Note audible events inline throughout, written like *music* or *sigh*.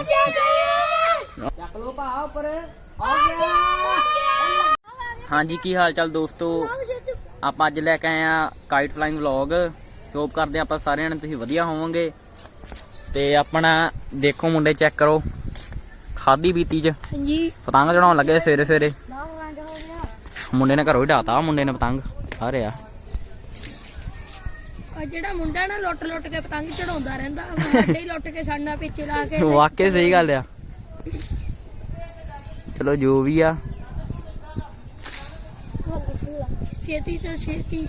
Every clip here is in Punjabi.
ਚੱਕ ਲੋ ਭਾ ਉੱਪਰ ਆ ਗਿਆ ਹਾਂਜੀ ਕੀ ਹਾਲ ਚਾਲ ਦੋਸਤੋ? ਆਪਾਂ ਅੱਜ ਲੈ ਕੇ ਆਏ ਆ ਕਾਈਟ ਫਲਾਈਂਗ ਵਲੌਗ ਹੋਪ ਕਰਦੇ ਆਪਾਂ ਸਾਰਿਆਂ ਨੇ ਤੁਸੀਂ ਵਧੀਆ ਹੋਵੋਗੇ। ਤੇ ਆਪਣਾ ਦੇਖੋ ਮੁੰਡੇ ਚੈੱਕ ਕਰੋ। ਖਾਦੀ ਬੀਤੀ ਚ? ਹਾਂਜੀ। ਪਤੰਗ ਚੜਾਉਣ ਲੱਗੇ ਸਵੇਰੇ ਸਵੇਰੇ ਮੁੰਡੇ ਨੇ ਘਰੋਂ ਹੀ ਢਾਤਾ ਮੁੰਡੇ ਨੇ ਪਤੰਗ। ਆ ਰਿਹਾ। ਆ ਜਿਹੜਾ ਮੁੰਡਾ ਨਾ ਲੁੱਟ ਲੁੱਟ ਕੇ ਪਤੰਗ ਚੜਾਉਂਦਾ ਰਹਿੰਦਾ ਸਾਡੇ ਹੀ ਲੁੱਟ ਕੇ ਸਾਡਾ ਪਿੱਛੇ ਲਾ ਕੇ ਤੇ *laughs* ਵਾਕਈ ਸਹੀ ਗੱਲ ਆ। ਚਲੋ ਜੋ ਵੀ ਆ। ਛੇਤੀ ਤੋਂ ਛੇਤੀ।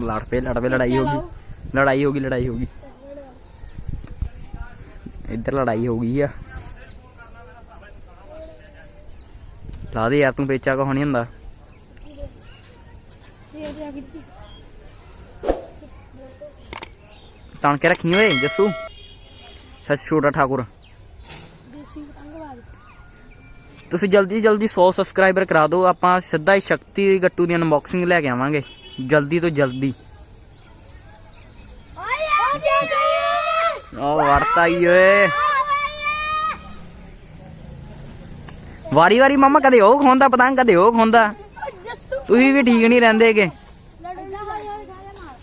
ਲੜ ਪਏ ਲੜ ਪਏ ਲੜਾਈ ਹੋ ਗਈ। ਲੜਾਈ ਹੋ ਗਈ ਲੜਾਈ ਹੋ ਗਈ। ਇੱਧਰ ਲੜਾਈ ਹੋ ਗਈ ਆ। ਲਾ ਦੇ ਯਾਰ ਤੂੰ ਪੇਚਾ ਕੋ ਨਹੀਂ ਹੁੰਦਾ। ਛੇਤੀ ਆ ਕੀਤੀ ਤਣ ਕੇ ਰੱਖੀ ਓਏ, ਜੱਸੂ। ਸੱਚ ਛੋਟਾ ਠਾਕੁਰ। ਤੁਸੀਂ ਜਲਦੀ ਜਲਦੀ 100 ਸਬਸਕ੍ਰਾਈਬਰ ਕਰਾ ਦਿਓ, ਆਪਾਂ ਸਿੱਧਾ ਹੀ ਸ਼ਕਤੀ ਗੱਟੂ ਦੀ ਅਨਬਾਕਸਿੰਗ ਲੈ ਕੇ ਆਵਾਂਗੇ, ਜਲਦੀ ਤੋਂ ਜਲਦੀ। ਉਹ ਵੜਤਾ ਹੀ ਓਏ। ਵਾਰੀ ਵਾਰੀ ਮਾਮਾ ਕਦੇ ਉਹ ਖੋਂਦਾ ਪਤੰਗ ਕਦੇ ਉਹ ਖੋਂਦਾ ਤੁਸੀਂ ਵੀ ਠੀਕ ਨਹੀਂ ਰਹਿੰਦੇਗੇ ਲੜਦਾ ਹੋਇਆ ਮਾਰ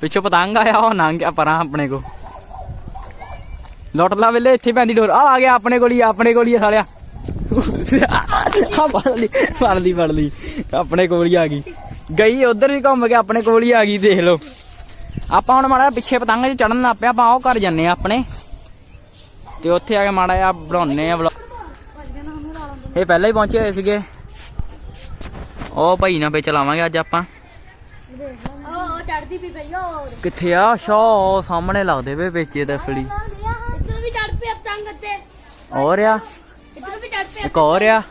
ਪਿੱਛੋਂ ਪਤੰਗ ਆਇਆ, ਉਹ ਲੰਘ ਗਿਆ ਪਰਾਂ ਆਪਣੇ ਕੋ ਲੁੱਟ ਲਾ ਵੇਲੇ, ਇੱਥੇ ਪੈਂਦੀ ਡੋਰ। ਆ ਆ ਗਿਆ ਆਪਣੇ ਕੋਲ ਹੀ ਆਪਣੇ ਕੋਲ ਹੀ ਸਾਲਿਆ। ਆ ਫੜ ਲਈ ਫੜ ਲਈ ਫੜ ਲਈ। ਆਪਣੇ ਕੋਲ ਹੀ ਆ ਗਈ। ਗਈ ਉਧਰ ਵੀ ਘੁੰਮ ਕੇ, ਆਪਣੇ ਕੋਲ ਹੀ ਆ ਗਈ, ਦੇਖ ਲਓ। ਆਪਾਂ ਹੁਣ ਮਾੜਾ ਪਿੱਛੇ ਪਤੰਗ 'ਚ ਚੜਨ ਲੱਗ ਪਿਆ, ਆਪਾਂ ਉਹ ਘਰ ਜੰਨੇ ਆ ਆਪਣੇ। ਤੇ ਉੱਥੇ ਆ ਕੇ ਮਾੜਾ ਜਿਹਾ ਬਣਾਉਨੇ ਆ vlog। ਇਹ ਪਹਿਲਾਂ ਹੀ ਪਹੁੰਚੇ ਹੋਏ ਸੀਗੇ। ਉਹ ਭਾਈ ਨਾਲ ਵਿੱਚ ਲਾਵਾਂਗੇ ਅੱਜ ਆਪਾਂ। ਚੜਦੀ ਪਈ ਪਈ ਹੋਰ। ਕਿੱਥੇ ਆ? ਸ਼ਾ ਉਹ ਸਾਹਮਣੇ ਲੱਗਦੇ ਵੇ ਵੇਚੇ ਤਾਂ ਫੜੀ ਇੱਧਰ ਵੀ ਚੜ ਪਿਆ ਪਤੰਗ ਤੇ ਹੋਰ ਆ? ਇੱਧਰ ਵੀ ਚੜ ਪਿਆ ਇੱਕ ਹੋਰ ਆ?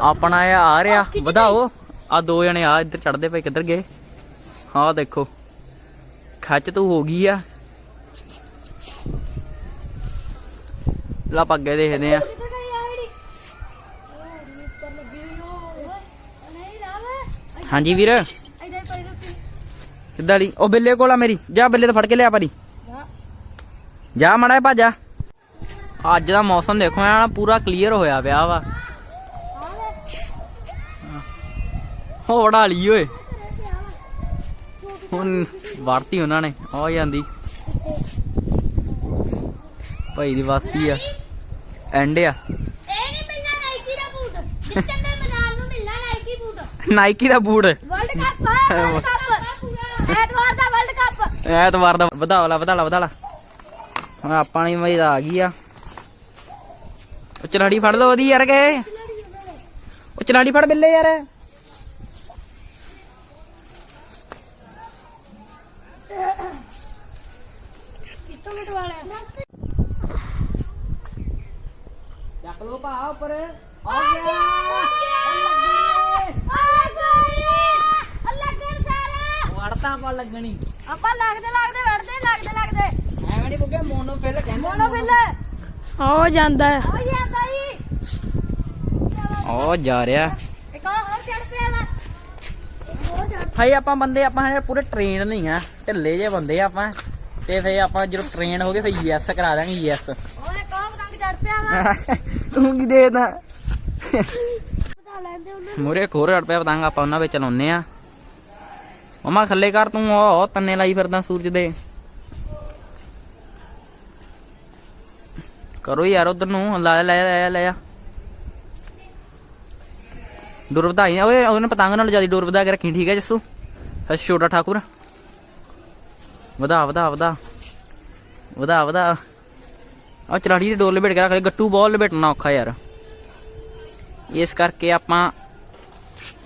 ਆਪਣਾ ਆ ਆ ਰਿਹਾ। ਵਧਾਓ। ਆ ਦੋ ਜਣੇ ਆ ਇੱਧਰ ਚੜਦੇ ਪਏ ਕਿੱਧਰ ਗਏ? ਹਾਂ ਦੇਖੋ। ਖੱਚ ਤੂੰ ਹੋ ਗਈ ਆ। ਲਾ ਪੱਗੇ ਦੇਖਦੇ ਆ। ਹਾਂਜੀ ਵੀਰ। ਕਿੱਦਾਂ ਲਈ ਉਹ ਬਿੱਲੇ ਕੋਲ ਆ ਮੇਰੀ। ਜਾ ਬਿੱਲੇ ਤੋਂ ਫੜ ਕੇ ਲਿਆ ਭਾਰੀ। ਜਾ ਮੜਾ ਭਾਜਾ ਅੱਜ ਦਾ ਮੌਸਮ ਦੇਖੋ ਐਨ ਪੂਰਾ ਕਲੀਅਰ ਹੋਇਆ ਪਿਆ ਵਾ। ਹੋ। ਵੜਾ ਲਈ ਓਏ। ਹੁਣ ਵੜਤੀ ਉਹਨਾਂ ਨੇ ਆ ਜਾਂਦੀ। ਭਾਈ ਦੀ ਵਾਸੀ ਆ। ਐਂਡ ਆ। ਨਾਈਕੀ ਦਾ ਬੂਟ। ਜਿੱਤਨ ਦੇ ਮੈਦਾਨ ਨੂੰ ਮਿਲਣਾ ਨਾਈਕੀ ਬੂਟ। ਨਾਈਕੀ ਦਾ boot. World cup world cup ਐਤਵਾਰ ਦਾ ਵਰਲਡ ਕੱਪ ਐਤਵਾਰ ਦਾ ਵਧਾ ਲਾ ਵਧਾ ਲਾ ਵਧਾ ਲਾ ਹੁਣ ਆਪਾਂ ਨੇ ਮਜ਼ਾ ਆ ਗਈ ਆ। ਉਹ ਚਲਾੜੀ ਫੜ ਲਓ ਉਹਦੀ ਯਾਰ ਕੇ। ਉਹ ਚਲਾੜੀ ਫੜ ਬਿੱਲੇ ਯਾਰ। ਕਿੱਥੋਂ ਮਿਟਵਾ ਲਿਆ? ਚੱਕ ਲੋ ਭਾ ਉੱਪਰ। ਆ ਲੱਗਣ ਵੜਤਾ ਪਾ ਲੱਗਣੀ। ਆਪਾਂ ਲੱਗਦੇ ਲੱਗਦੇ ਵੜਦੇ ਲੱਗਦੇ ਲੱਗਦੇ। ਐਵੇਂ ਨਹੀਂ ਬੁੱਗੇ ਮੋਨੋਫਿਲ ਕਹਿੰਦੇ ਮੋਨੋਫਿਲ ਹੋ ਜਾਂਦਾ ਹੈ। ਹੋ ਜਾਂਦਾ ਜੀ। ਉਹ ਜਾ ਰਿਹਾ। ਇੱਕ ਹੋਰ ਚੜ ਪਿਆ ਵਾ। ਹੋਰ ਚੜ ਹਾਈ ਆਪਾਂ ਬੰਦੇ ਆਪਾਂ ਹਜੇ ਪੂਰੇ ਟ੍ਰੇਨ ਨਹੀਂ ਆ। ਢਿੱਲੇ ਜੇ ਬੰਦੇ ਆ ਆਪਾਂ। ਤੇ ਫੇ ਆਪਾਂ ਜਦੋਂ ਟ੍ਰੇਨ ਹੋ ਗਏ ਫੇ ਯੈਸ ਕਰਾ ਦਾਂਗੇ ਯੈਸ। ਓਏ ਕੋਹ ਪਤੰਗ ਚੜ ਪਿਆ ਵਾ। *laughs* ਤੂੰ ਕੀ ਦੇਦਾ ਪਤਾ ਲੈਂਦੇ ਉਹਨੂੰ। ਮੂਰੇ ਖੋਰ ਹਟ ਪਿਆ ਪਤੰਗ ਆਪਾਂ ਉਹਨਾਂ ਵਿੱਚ ਲਾਉਨੇ ਆ ਮਮਾ ਥੱਲੇ ਕਰ ਤੂੰ ਉਹ ਤੰਨੇ ਲਾਈ ਫਿਰਦਾ ਸੂਰਜ ਦੇ। ਕਰੋ ਯਾਰ ਉਧਰ ਨੂੰ, ਲੈ ਲੈ ਲੈ ਲੈ ਡੋਰ ਵਧਾਈ ਓਏ, ਉਹਨੇ ਪਤੰਗ ਨਾਲ ਜ਼ਿਆਦਾ ਡੋਰ ਵਧਾ ਕੇ ਰੱਖੀ, ਠੀਕ ਹੈ ਜੱਸੂ? ਸੱਚ ਛੋਟਾ ਠਾਕੁਰ। ਵਧਾ ਵਧਾ ਵਧਾ। ਵਧਾ ਵਧਾ। ਆ ਚਲਾੜੀ ਦੀ ਡੋਰ ਲਪੇਟ ਕੇ ਰੱਖ ਲੈ ਗੱਟੂ ਬਹੁਤ ਲਪੇਟਣਾ ਔਖਾ ਯਾਰ। ਇਸ ਕਰਕੇ ਆਪਾਂ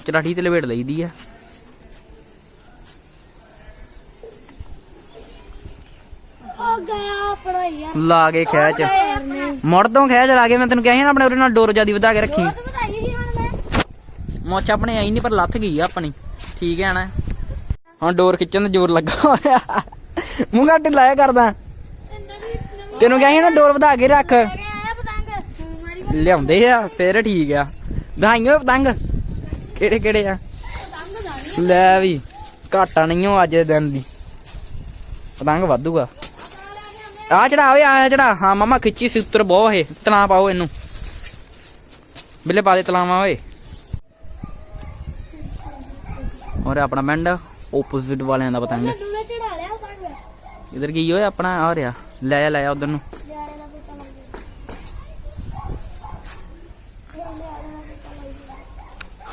ਚਲਾੜੀ ਤੇ ਲਪੇਟ ਲਈਦੀ ਆ ਹੋ ਆਪਣਾ ਯਾਰ ਲਾ ਕੇ ਖਿੱਚ ਮੁੜ ਤੋਂ ਖਿੱਚ ਲਾ ਕੇ ਮੈਂ ਤੈਨੂੰ ਕਿਹਾ ਸੀ ਨਾ ਆਪਣੇ ਉਹਦੇ ਨਾਲ ਡੋਰ ਜਿਆਦੀ ਵਧਾ ਕੇ ਰੱਖੀ। ਬਹੁਤ ਵਧਾਈ ਸੀ ਹੁਣ ਮੈਂ। ਮੁੱਛ ਆਪਣੇ ਆਈ ਨਹੀਂ ਪਰ ਲੱਥ ਗਈ ਆ ਆਪਣੀ। ਠੀਕ ਹੈ ਨਾ? ਹੁਣ ਡੋਰ ਖਿੱਚਣ ਦਾ ਜ਼ੋਰ ਲੱਗਾ ਹੋਇਆ। ਮੂੰਹ ਘੱਟ ਲਾਇਆ ਕਰਦਾ। ਤੈਨੂੰ ਕਿਹਾ ਸੀ ਨਾ ਡੋਰ ਵਧਾ ਕੇ ਰੱਖ। ਆਇਆ ਪਤੰਗ ਮਾਰੀ ਲਿਆਉਂਦੇ ਆ ਫੇਰ ਠੀਕ ਆ। ਦਹਾਈਓ ਪਤੰਗ। ਕਿਹੜੇ ਕਿਹੜੇ ਆ? ਪਤੰਗ ਲੈ ਵੀ ਘਾਟਾ ਨਹੀਂ ਓ ਅੱਜ ਦੇ ਦਿਨ ਦੀ। ਪਤੰਗ ਵਾਧੂਗਾ। ਆ ਚੜਾ ਓਏ ਆ ਚੜਾ। ਹਾਂ ਮਮਾ ਖਿੱਚੀ ਸੀ ਉੱਤਰ ਬਹੁ ਇਹ। ਤਲਾ ਪਾਓ ਇਹਨੂੰ। ਬਿੱਲੇ ਪਾ ਦੇ ਤਲਾਵਾ ਓਏ। ਔਰ ਆਪਣਾ ਮੈਂਡ ਆਪੋਜ਼ਿਟ ਵਾਲਿਆਂ ਦਾ ਪਤੰਗ। ਇਧਰ ਕੀ ਓਏ ਆਪਣਾ? ਆ ਰਿਹਾ। ਲੈ ਆ ਲੈ ਆ ਉਧਰ ਨੂੰ।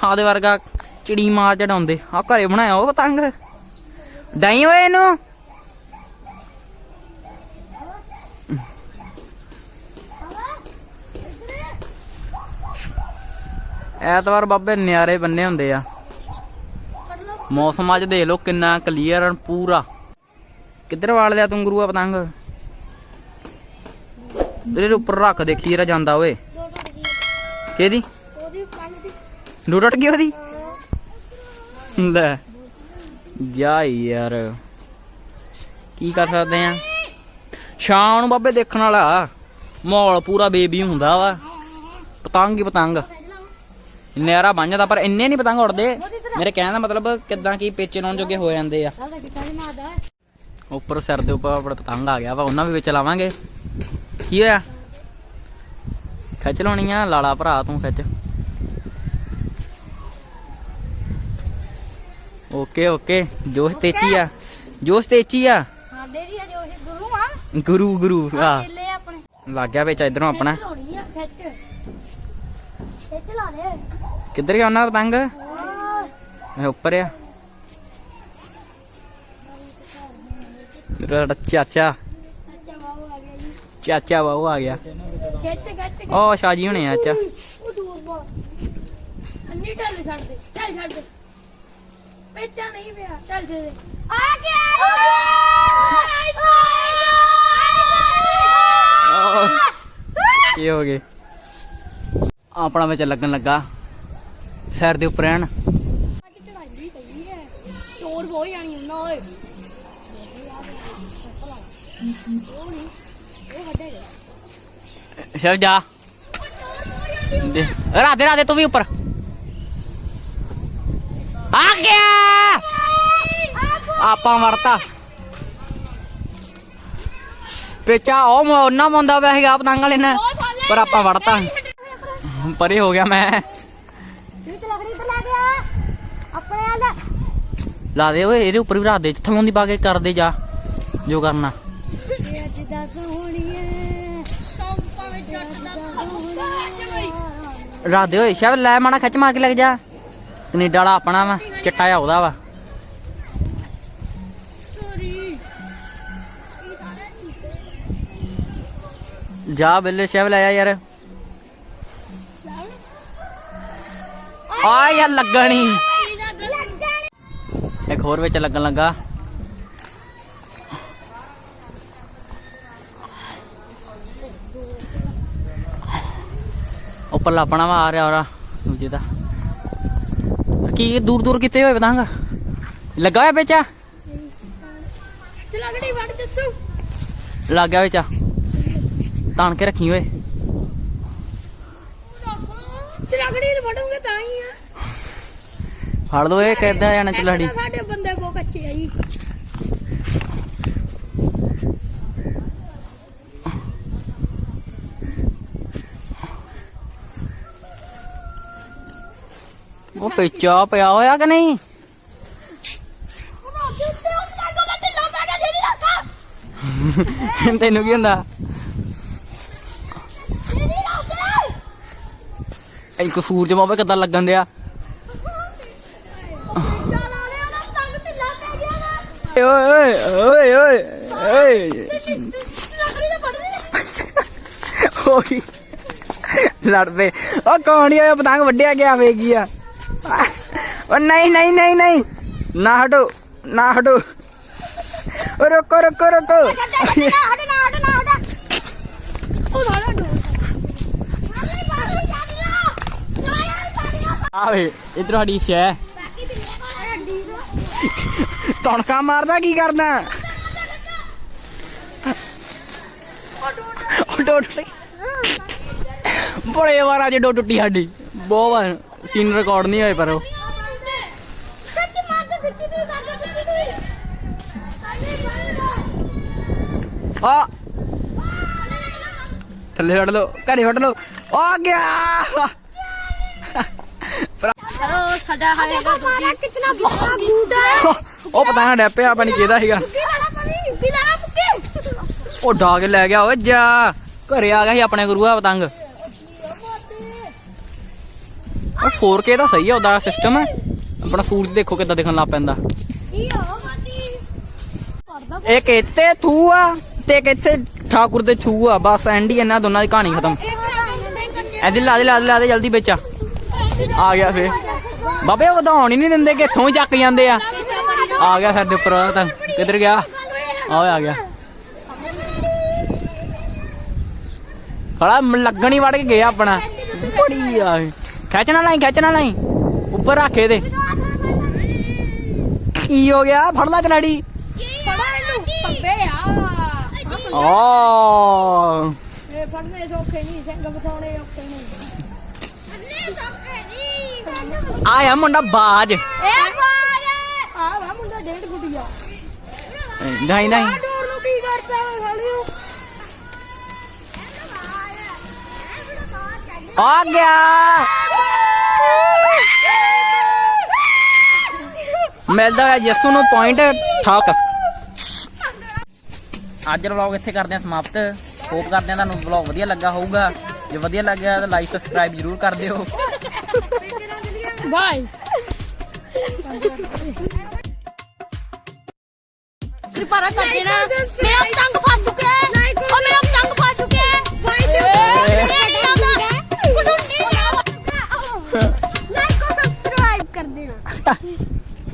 ਹਾਂ ਦੇ ਵਰਗਾ ਚਿੜੀ ਮਾਰ ਚੜਾਉਂਦੇ। ਆ ਘਰੇ ਬਣਾਇਆ ਉਹ ਪਤੰਗ। ਡਾਈ ਓਏ ਇਹਨੂੰ। ਐਤਵਾਰ ਬਾਬੇ ਨਿਆਰੇ ਬੰਨੇ ਹੁੰਦੇ ਆ। ਮੌਸਮ ਅੱਜ ਦੇਖ ਲਓ ਕਿੰਨਾ ਕਲੀਅਰ ਪੂਰਾ। ਕਿੱਧਰ ਵਾਲ ਲਿਆ ਤੂੰ ਗੁਰੂਆ ਪਤੰਗ? ਇਹਦੇ ਉੱਪਰ ਰੱਖ ਦੇਖੀ ਜਿਹੜਾ ਜਾਂਦਾ ਓਏ ਕਿਹਦੀ? ਉਹਦੀ ਪਤੰਗ ਦੀ ਡੂ ਟੁੱਟ ਗਈ ਉਹਦੀ? ਲੈ। ਜਾ ਯਾਰ। ਕੀ ਕਰ ਸਕਦੇ ਆ? ਸ਼ਾਮ ਨੂੰ ਬਾਬੇ ਦੇਖਣ ਵਾਲਾ। ਮਾਹੌਲ ਪੂਰਾ ਬੇਬੀ ਹੁੰਦਾ ਵਾ। ਪਤੰਗ ਹੀ ਪਤੰਗ। ਨਿਆਰਾ ਬਣ ਜਾਂਦਾ ਪਰ ਇੰਨੇ ਨਹੀਂ ਪਤੰਗ ਉੜਦੇ। ਮੇਰੇ ਕਹਿਣ ਦਾ ਮਤਲਬ ਕਿਦਾਂ ਕੀ ਪੇਚੇ ਲਾਉਣ ਜੋਗੇ ਹੋ ਜਾਂਦੇ ਆ। ਉੱਪਰ ਸਿਰ ਦੇ ਉੱਪਰ ਆਪਣਾ ਪਤੰਗ ਆ ਗਿਆ ਵਾ ਉਹਨਾਂ ਵੀ ਵਿੱਚ ਲਾਵਾਂਗੇ। ਕੀ ਹੋਇਆ? ਖਿੱਚ ਲਾਉਣੀ ਆ ਲਾਲਾ ਭਰਾ ਤੂੰ ਖਿੱਚ। ਓਕੇ ਓਕੇ ਜੋਸ਼ ਤੇਚੀ ਆ। ਜੋਸ਼ ਤੇਚੀ ਆ। ਸਾਡੇ ਦੀ ਗੁਰੂ ਆ। ਗੁਰੂ ਗੁਰੂ ਆ ਲੱਗ ਗਿਆ ਵਿੱਚ ਇਧਰੋਂ ਆਪਣਾ ਲਾਉਣੀ ਆ ਖਿੱਚ ਇਹ ਚਲਾ ਦੇ ਕਿੱਧਰ ਗਿਆ ਉਹਨਾਂ ਪਤੰਗ? ਆਹ, ਇਹ ਉੱਪਰ ਆ। ਮੇਰਾ ਚਾਚਾ। ਜੀ ਚਾਚਾ ਬਾਹੂ ਆ ਗਿਆ। ਖਿੱਚ ਖਿੱਚ ਉਹ ਸ਼ਾਜੀ ਹੋਣੇ ਆ ਚਾਚਾ। ਅੰਨੀ ਢੱਲ ਛੱਡ ਦੇ ਚੱਲ ਛੱਡ ਦੇ। ਪੇਚਾ ਨਹੀਂ ਪਿਆ ਚੱਲ ਦੇ। ਦੇ ਆ ਗਿਆ ਕੀ ਹੋ ਗਏ? ਆਪਣਾ ਵਿੱਚ ਲੱਗਣ ਲੱਗਾ। ਸਿਰ ਦੇ ਉੱਪਰ ਚੜਾਈ ਪਈ ਹੈ ਜਾਣੀ ਉਹਨਾਂ ਓਏ। ਸ਼ਿਵ ਜਾ। ਦੇ ਰਾਧੇ ਰਾਧੇ ਤੂੰ ਵੀ ਉੱਪਰ। ਆ ਗਿਆ। ਆਪਾਂ ਵੜਤਾ। ਪੇਚਾ ਉਹ ਮ- ਉਹਨਾਂ ਮੁੰਦਾ ਪਿਆ ਸੀਗਾ ਪਤੰਗ ਵਾਲੇ ਨੇ। ਪਰ ਆਪਾਂ ਵੜਤਾ। ਪਰੇ ਹੋ ਗਿਆ ਮੈਂ ਇਹ ਤੇ ਲੱਕੜੀ ਤੇ ਲਾ ਗਿਆ ਆਪਣੇ ਆਲਾ ਲਾ ਦੇ ਓਏ ਇਹਦੇ ਉੱਪਰ ਵੀ ਰੱਖ ਦੇ ਥਲੋਂ ਦੀ ਪਾ ਕੇ ਕਰਦੇ ਜਾ ਜੋ ਕਰਨਾ। ਇਹ ਅੱਜ ਦੱਸ ਹੋਣੀ ਹੈ ਸੌਂਪਾਂ ਵਿੱਚ ਜੱਟ ਦਾ ਰੱਖ ਦੇ ਓਏ ਸ਼ਾਇਦ ਲੈ ਮਾਣਾ ਖਿੱਚ ਮਾਰ ਕੇ ਲੱਗ ਜਾ। ਕੈਨੇਡਾ ਵਾਲਾ ਆਪਣਾ ਵਾ ਚਿੱਟਾ ਜਿਹਾ ਉਹਦਾ ਵਾ। ਜਾ ਬਿੱਲੇ ਸ਼ਾਇਦ ਲੈ ਆ ਯਾਰ। ਆ ਯਾਰ ਲੱਗਣੀ। ਇੱਕ ਹੋਰ ਵਿੱਚ ਲੱਗਣ ਲੱਗਾ। ਉੱਪਰ ਲਾਪਣਾ ਵਾ ਆ ਰਿਹਾ ਔਰਾ ਦੂਜੇ ਦਾ। ਕੀ ਇਹ ਦੂਰ ਦੂਰ ਕਿਤੇ ਹੋਏ ਪਤੰਗ? ਲੱਗਾ ਹੋਇਆ ਵਿੱਚ? ਚਲਗੜੀ ਵੜ ਜੱਸੂ ਲੱਗ ਗਿਆ ਵਿੱਚ। ਤਾਣ ਕੇ ਰੱਖੀ ਓਏ ਚਲਗੜੀ ਤੇ ਵੜੂਗੇ ਤਾਂ ਹੀ ਆ। ਫੜ ਲੋ ਇਹ ਕਿੱਦਾਂ ਜਾਣਾ ਚਲੜੀ? ਸਾਡੇ ਬੰਦੇ ਕੋ ਕੱਚੇ ਆ ਜੀ। ਉਹ ਪੇਚਾ ਪਿਆ ਹੋਇਆ ਕਿ ਨਹੀਂ? *laughs* ਤੈਨੂੰ ਕੀ ਹੁੰਦਾ? ਇੱਕ ਸੂਰਜ ਬਾਬਾ ਕਿੱਦਾਂ ਲੱਗਣ ਦਿਆ ਚੱਲ ਆ ਰਿਹਾ ਉਹਦਾ ਟੰਗ ਢਿੱਲਾ ਪੈ ਗਿਆ ਵਾ ਓਏ ਓਏ ਓਏ। ਹੋ ਗਈ ਲੜ ਪਏ। ਉਹ ਕੌਣ ਆ ਪਤੰਗ ਵੱਡਿਆ ਗਿਆ ਵੇਗੀ ਆ। ਉਹ ਨਹੀਂ ਨਹੀਂ ਨਹੀਂ ਨਹੀਂ। ਨਾ ਹਟੋ ਨਾ ਹਟੋ। ਓ ਰੁਕੋ ਰੁਕੋ ਰੁਕੋ। ਆਵੇ ਇਧਰ ਸਾਡੀ ਸ਼ੈ। ਤਣਕਾ ਮਾਰਦਾ ਕੀ ਕਰਦਾ ਉਹ ਡੋ ਟੁੱਟੀ ਬੜੇ ਵਾਰ ਅੱਜ ਡੋ ਟੁੱਟੀ ਸਾਡੀ। ਬਹੁਤ ਵਾਰ ਸੀਨ ਰਿਕਾਰਡ ਨਹੀਂ ਹੋਏ ਪਰ ਉਹ। ਆ। ਥੱਲੇ ਛੱਡ ਲਓ ਘਰੇ ਛੱਡ ਲਓ। ਆ ਗਿਆ। ਚਲੋ ਸਾਡਾ ਹਾਏਗਾ ਮਾਰਾ ਕਿਤਨਾ ਬੜਾ ਗੂਦਾ ਹੈ। ਉਹ ਪਤਾ ਨਾ ਡੈਪਿਆ ਆਪਣੀ ਕਿਹਦਾ ਸੀਗਾ। ਉਹ ਡਾ ਕੇ ਲੈ ਗਿਆ ਓਏ ਜਾ। ਘਰੇ ਆ ਗਿਆ ਸੀ ਆਪਣੇ ਗੁਰੂਆ ਪਤੰਗ ਉਹ 4K ਦਾ ਸਹੀ ਆ, ਉਹਦਾ ਸਿਸਟਮ ਆਪਣਾ ਸੂਰਜ ਦੇਖੋ ਕਿੱਦਾਂ ਦਿਖਣ ਲੱਗ ਪੈਂਦਾ। ਇੱਕ ਇੱਥੇ ਥੂ ਆ? ਤੇ ਇੱਕ ਇੱਥੇ ਠਾਕੁਰ ਦੇ ਛੂ ਆ? ਬਸ ਐਂਡ ਹੀ ਇਹਨਾਂ ਦੋਨਾਂ ਦੀ ਕਹਾਣੀ ਖਤਮ। ਇਹ ਲਾ ਦੇ ਲਾ ਦੇ ਲਾ ਦੇ, ਜਲਦੀ ਵਿੱਚ ਆ। ਗਿਆ ਫੇ ਬਾਬੇ, ਉਹ ਵਧਾਉਣ ਹੀ ਨਹੀਂ ਦਿੰਦੇ ਕਿ ਇੱਥੋਂ ਹੀ ਚੱਕ ਜਾਂਦੇ ਆ। ਆ ਗਿਆ ਸਾਡੇ ਉੱਪਰ ਤਾਂ। ਕਿੱਧਰ ਗਿਆ? ਆ ਆ ਗਿਆ। ਮ- ਲੱਗਣ ਹੀ ਵੜ ਕੇ ਗਿਆ ਆਪਣਾ। ਬੜੀ ਆ। ਖਿੱਚਣਾ ਲਾਈ ਖਿੱਚਣਾ ਲਾਈ ਉੱਪਰ ਰੱਖੇ ਦੇ ਕੀ ਹੋ ਗਿਆ? ਫੜ ਲੈ ਪੱਬੇ ਆ। ਇਹ ਫੜਨੇ ਸੌਖੇ ਨਹੀਂ ਸਿੰਘ ਬਸਾਉਣੇ ਔਖੇ ਨਹੀਂ ਅੰਨੇ ਸੋਕੇ ਨਹੀਂ ਆਇਆ ਮੁੰਡਾ ਬਾਜ। ਇਹ ਆ ਵਾ ਮੁੰਡਾ ਡੇਢ ਗੁੱਡੀਆ ਨਹੀਂ ਨਹੀਂ। ਆ ਡੋਰ ਨੂੰ ਕੀ ਕਰਦਾ ਵਾ ਆ ਗਿਆ। ਮਿਲਦਾ ਹੈ ਯਸੂ ਨੂੰ ਪੁਆਇੰਟ ਠਾਕ। ਅੱਜ ਦਾ ਵਲੌਗ ਇੱਥੇ ਕਰਦੇ ਹਾਂ ਸਮਾਪਤ। ਹੋਪ ਕਰਦੇ ਹਾਂ ਤੁਹਾਨੂੰ ਵਲੌਗ ਵਧੀਆ ਲੱਗਾ ਹੋਊਗਾ। ਜੇ ਵਧੀਆ ਲੱਗਿਆ ਤਾਂ ਲਾਈਕ ਸਬਸਕ੍ਰਾਈਬ ਜ਼ਰੂਰ ਕਰ ਦਿਓ। ਬਾਏ ਕਿਰਪਾ ਕਰ ਦੇਣਾ। ਮੇਰਾ ਤੰਗ